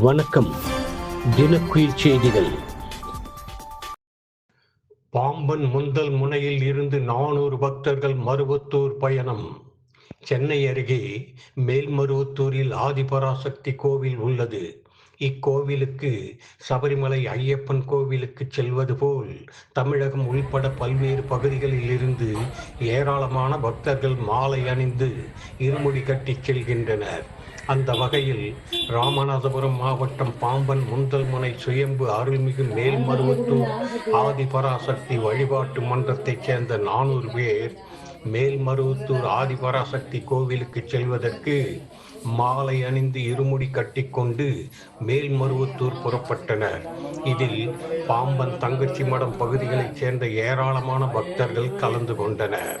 வணக்கம். தினக்குயில் செய்திகள். பாம்பன் முந்தல் முனையில் இருந்து நானூறு பக்தர்கள் மருவத்தூர் பயணம். சென்னை அருகே மேல்மருவத்தூரில் ஆதிபராசக்தி கோவில் உள்ளது. இக்கோவிலுக்கு சபரிமலை ஐயப்பன் கோவிலுக்கு செல்வது போல் தமிழகம் உள்பட பல்வேறு பகுதிகளில் இருந்து ஏராளமான பக்தர்கள் மாலை அணிந்து இருமுடி கட்டிச் செல்கின்றனர். அந்த வகையில் ராமநாதபுரம் மாவட்டம் பாம்பன் முந்தல் முனை சுயம்பு அருள்மிகு மேல்மருவத்தூர் ஆதிபராசக்தி வழிபாட்டு மன்றத்தைச் சேர்ந்த நானூறு பேர் மேல்மருவத்தூர் ஆதிபராசக்தி கோவிலுக்கு செல்வதற்கு மாலை அணிந்து இருமுடி கட்டிக்கொண்டு மேல்மருவத்தூர் புறப்பட்டனர். இதில் பாம்பன் தங்கச்சி மடம் பகுதிகளைச் சேர்ந்த ஏராளமான பக்தர்கள் கலந்து கொண்டனர்.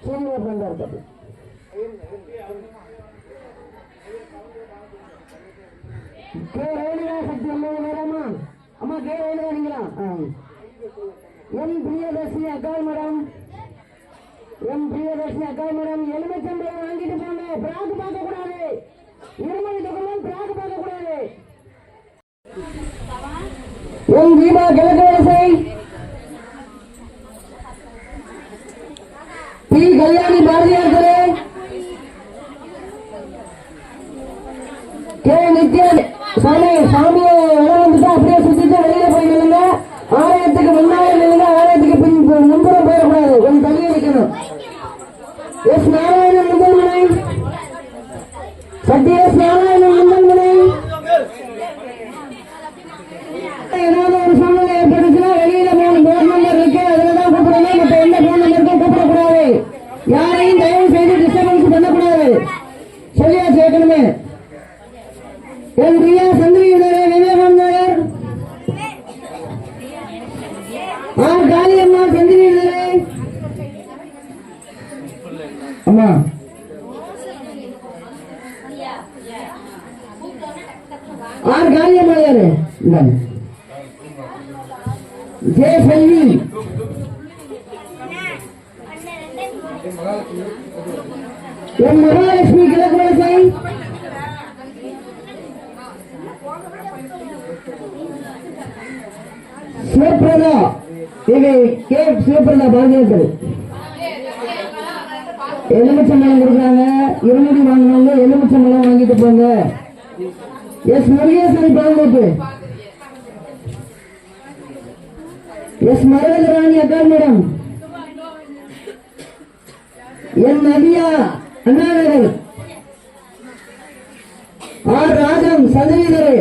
சூரியன் வந்தார் கே ரேணுகா சக்தி அம்மா வேறாமா அம்மா கே ரேணுகா நீங்களா ஆ எம் பிரியதர்ஷினி அக்கால் மேடம் எம் பிரியதர்ஷினி அக்கா மேடம் எலுமிச்சம்பழம் வாங்கிட்டு போங்க பிராக்கு பார்க்க கூடாது இருமணி தொகமும் பிராக்கு பார்க்க கூடாது எம் தீபா கிழக்கு வரிசை. பி கல்யாணி பாரதியார் தெரு கே நித்யா சாமி சாமியை இடம் வந்துட்டு அப்படியே சுத்திட்டு வெளியில போய் நில்லுங்க ஆலயத்துக்கு முன்னாடி நில்லுங்க ஆலயத்துக்கு பின் முன்புறம் போயிடக்கூடாது கொஞ்சம் தள்ளி நிற்கணும் எஸ் நாராயணன் முதல்மனை சத்ய எஸ் நாராயணன் అమ్మా ఆరు గాయం అయ్యారు జే సెల్వి మహాలక్ష్మి గిలకూడ సాయి శివప్రద ఇవి కే శివప్రద బాధ్యతలు எலுமிச்சம்பழம் கொடுக்குறாங்க. இருமுடி வாங்கினவங்க எலுமிச்சம்பழம் வாங்கிட்டு போங்க. எஸ் முருகேசன் பாங்கோட்டு எஸ் மரகதராணி அக்கா madam. N Nadiya Anna Nagar. R Rajam சதவீதரே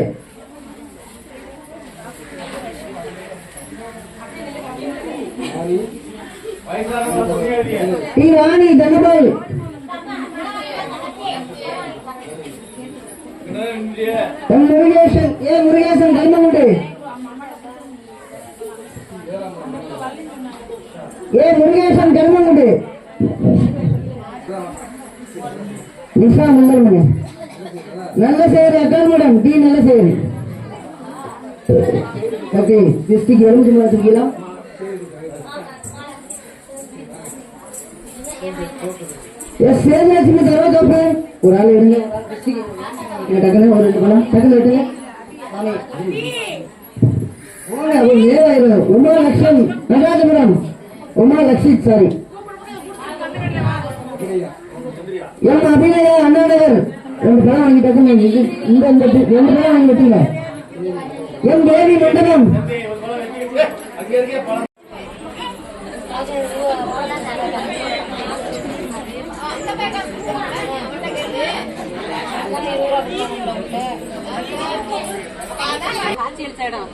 T Rani Dhanabai Murugesan A Murugesan Kalmangudi A Murugesan Kalmangudi Nisha மண்டல்மணி நல்ல சேரி அக்கால் மேடம் டி நல்ல சேரி ஓகே டிஸ்ட்ரிக்ட் எலும்பு வச்சிருக்கலாம் எஸ் சேமியாச்சுன்னு தரவா தோப்பு. ஒரு ஆள் எடுங்க. டக்குனு ஒரு ரெண்டு பழம். டக்குனு எடுங்க போங்க அது உமா லட்சம். நடராஜபுரம். உமா லட்சித் சாரி. அபிநயா ரெண்டு பழம் வாங்கி டக்குனு இந்த ரெண்டு பழம் வாங்கி தேவி மண்டபம்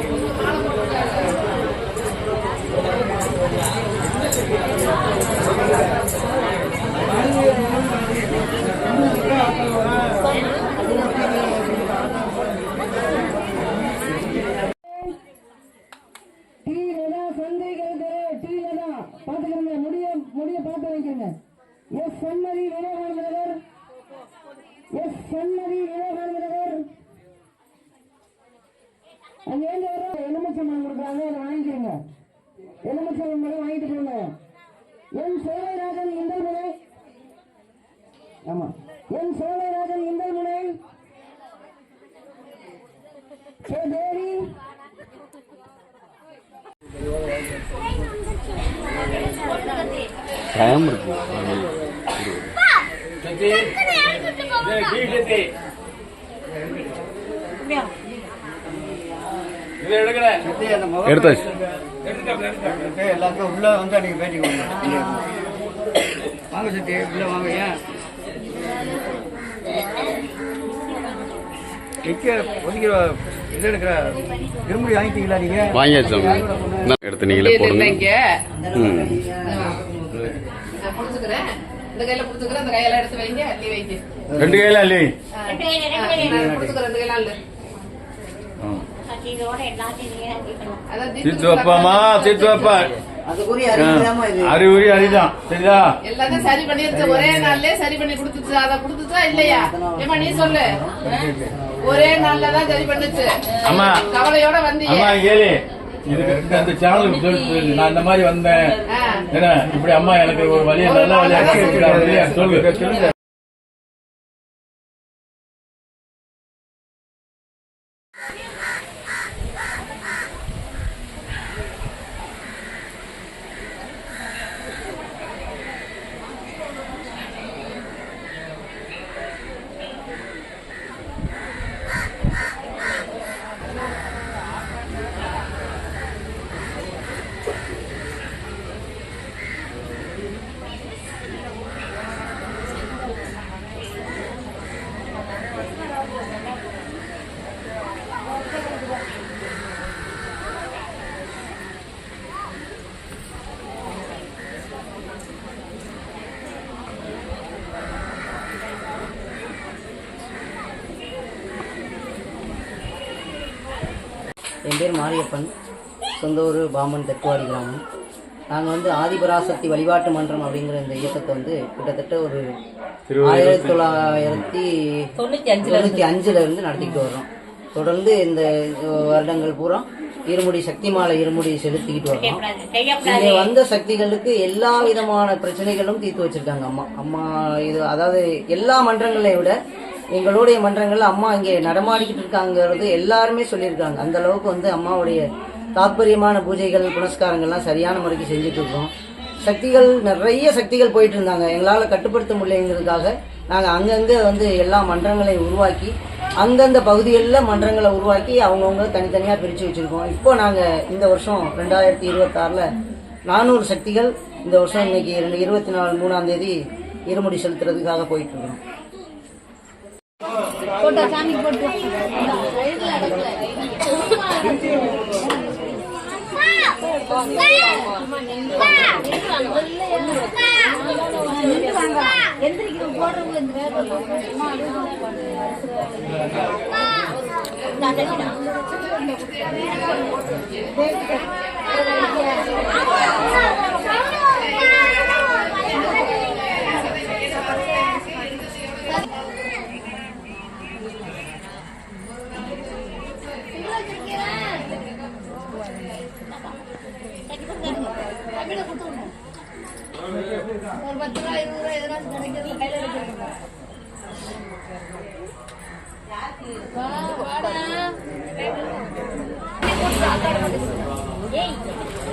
எஸ் சண்மதி விவேகானந்த எஸ் சண்மதி விவேகானந்த நகர் அங்க இருந்து வர எலுமிச்சம்பழம் கொடுக்குறாங்க? அதை வாங்கிக்கிறங்க எலுமிச்சம்பழம் வாங்கிட்டு போங்க. என் சோழராஜன் இந்தல் முனை ஆமா. என் சோழராஜன் இந்தல் முனை கே தேவி. டைம் இருக்கு. எடுத்தாச்சு. எல்லாருக்கும் உள்ள வந்து அன்னைக்கு பேட்டி வாங்க சத்தி உள்ள வாங்க ஏன் வாங்கியாச்சு எடுத்து நீங்களே போடுங்க ம் புடிச்சுக்கிறேன் இந்த கையில புடிச்சுக்கிறேன் இந்த கையில. எடுத்து வைங்க அள்ளி. வைங்க ரெண்டு கையில இல்லை புடிச்சுக்கிறேன் ரெண்டு கையில அள்ளு அறிவுரி அறிதான் சரிதா? எல்லாத்தையும் சரி பண்ணிருச்சு ஒரே நாள்லயே சரி பண்ணி கொடுத்துச்சு? அத கொடுத்துச்சா இல்லையா? ஏமா நீ சொல்லு. ஒரே நாள்ல தான் சரி பண்ணுச்சு. அம்மா. கவலையோட வந்தீங்க. அம்மா கேளு. இதுக்கு இந்த சேனலுக்கு சொல்லு நான் இந்த மாதிரி வந்தேன். என்ன இப்படி அம்மா எனக்கு ஒரு வழியை நல்ல வழியா சொல்லு. சொல்லுங்க. பேர் மாரியப்பன். சொந்த ஊர் பாம்பன் தெற்குவாடி கிராமம். நாங்கள் வந்து ஆதிபராசக்தி வழிபாட்டு மன்றம் அப்படிங்கிற இந்த இயக்கத்தை வந்து கிட்டத்தட்ட ஒரு ஆயிரத்தி தொள்ளாயிரத்தி தொண்ணூற்றி அஞ்சுல இருந்து. நடத்திக்கிட்டு வர்றோம். தொடர்ந்து இந்த வருடங்கள் பூரா இருமுடி சக்தி மாலை இருமுடி செலுத்திக்கிட்டு வர்றோம். இங்கே வந்த சக்திகளுக்கு எல்லா விதமான பிரச்சனைகளும் தீர்த்து வச்சிருக்காங்க அம்மா. அம்மா இது அதாவது எல்லா மன்றங்களை விட எங்களுடைய மன்றங்கள்ல அம்மா இங்கே நடமாடிக்கிட்டு இருக்காங்கிறது எல்லாருமே சொல்லியிருக்காங்க. அந்த அளவுக்கு வந்து அம்மாவுடைய தாற்பயமான பூஜைகள் புனஸ்காரங்கள்லாம் சரியான முறைக்கு செஞ்சுட்டு இருக்கோம் சக்திகள் நிறைய சக்திகள் போயிட்டு இருந்தாங்க எங்களால் கட்டுப்படுத்த முடியலைங்கிறதுக்காக நாங்கள் அங்கங்கே வந்து எல்லா மன்றங்களையும் உருவாக்கி அந்தந்த பகுதிகளில் மன்றங்களை உருவாக்கி அவங்கவுங்க தனித்தனியாக பிரித்து வச்சுருக்கோம். இப்போ நாங்கள் இந்த வருஷம் ரெண்டாயிரத்தி இருபத்தாறில் நானூறு சக்திகள் இந்த வருஷம் இன்னைக்கு ரெண்டு இருபத்தி நாலு மூணாம் தேதி இருமுடி செலுத்துறதுக்காக போயிட்டு இருக்கோம் போட்டா சாமி போட்டு எந்திரிக்கிறோம் போடுறவங்க இந்த வேலை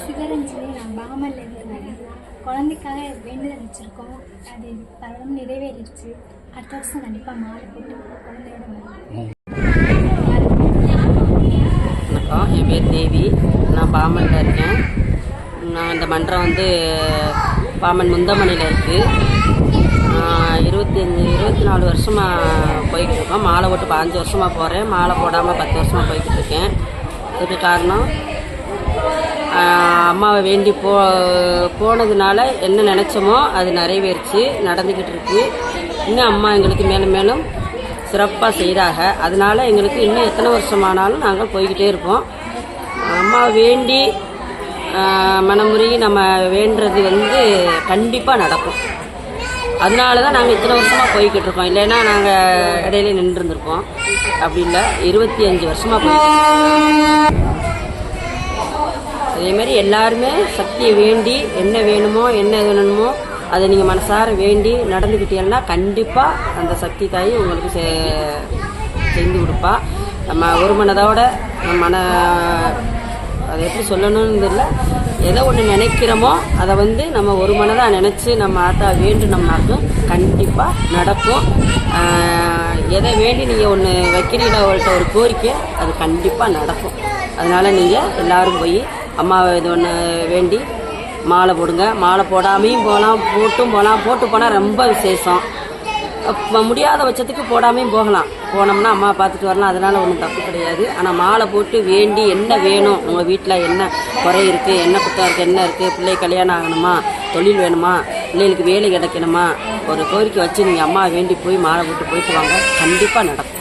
சுகர்னு சொல்லி நான் பாமல்ல இருந்தேன் குழந்தைக்காக வேண்டுதல் வச்சுருக்கோம். அது பலரும் நிறைவேறிடுச்சு. அடுத்த வருஷம் கண்டிப்பாக மாலை போட்டு குழந்தையோட வணக்கம் என் பேர் தேவி. நான் பாமனில் இருக்கேன். நான் இந்த மன்றம் வந்து பாமன் முந்தமணியில் இருக்குது இருபத்தஞ்சி இருபத்தி நாலு வருஷமாக போய்கிட்டு இருக்கோம். மாலை போட்டு பாஞ்சு வருஷமாக போகிறேன் மாலை போடாமல் பத்து வருஷமாக போய்கிட்டு இருக்கேன். இதுக்கு காரணம் அம்மாவை வேண்டி போ போனதுனால என்ன நினச்சோமோ அது நிறைவேறிச்சு நடந்துக்கிட்டு இருக்கு. இன்னும் அம்மா எங்களுக்கு மேலும் மேலும் சிறப்பாக செய்கிறாங்க அதனால் எங்களுக்கு இன்னும் எத்தனை வருஷமானாலும் நாங்கள் போய்கிட்டே இருப்போம். அம்மா வேண்டி ஆஹ் மனமுருகி நம்ம வேண்டுறது வந்து கண்டிப்பாக நடக்கும். அதனால தான் நாங்கள் இத்தனை வருஷமாக போய்கிட்டு இருக்கோம். இல்லைன்னா நாங்கள் இடையில நின்றுருந்துருப்போம். அப்படி இல்லை இருபத்தி அஞ்சு வருஷமாக போய் அதே மாதிரி எல்லாருமே சக்தியை வேண்டி என்ன வேணுமோ என்ன வேணுமோ அதை நீங்கள் மனசார வேண்டி நடந்துக்கிட்டீங்கன்னா கண்டிப்பாக அந்த சக்தி தாய் உங்களுக்கு செ- செஞ்சு கொடுப்பா. நம்ம ஒரு மனதோட நம்ம மன அதை எப்படி சொல்லணும்னு தெரியல. எதை ஒன்று நினைக்கிறோமோ அதை வந்து நம்ம ஒரு மனதாக நினச்சி நம்ம ஆத்தா வேண்டுனோம்னாக்கும் கண்டிப்பாக நடக்கும். எதை வேண்டி நீங்கள் ஒன்று வைக்கிறீங்களா அவள்கிட்ட ஒரு கோரிக்கை அது கண்டிப்பாக நடக்கும். அதனால் நீங்கள் எல்லோரும் போய் அம்மாவை இது ஒன்று வேண்டி மாலை போடுங்க. மாலை போடாமையும் போகலாம் போட்டும் போகலாம். போட்டு போனால் ரொம்ப விசேஷம். முடியாத பட்சத்துக்கு போடாமையும் போகலாம். போனோம்னா அம்மா பார்த்துட்டு வரலாம். அதனால் ஒன்றும் தப்பு கிடையாது. ஆனால் மாலை போட்டு வேண்டி என்ன வேணும்? உங்கள் வீட்டில் என்ன குறை இருக்குது என்ன குத்தம் இருக்குது என்ன இருக்குது பிள்ளை கல்யாணம் ஆகணுமா? தொழில் வேணுமா? பிள்ளைகளுக்கு வேலை கிடைக்கணுமா? ஒரு கோரிக்கை வச்சு நீங்கள் அம்மா வேண்டி போய் மாலை போட்டு போயிட்டு வாங்க. கண்டிப்பாக நடக்கும்.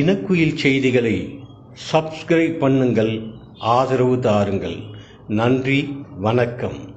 தினக்குயில் செய்திகளை சப்ஸ்கிரைப் பண்ணுங்கள் ஆதரவு தாருங்கள். நன்றி வணக்கம்.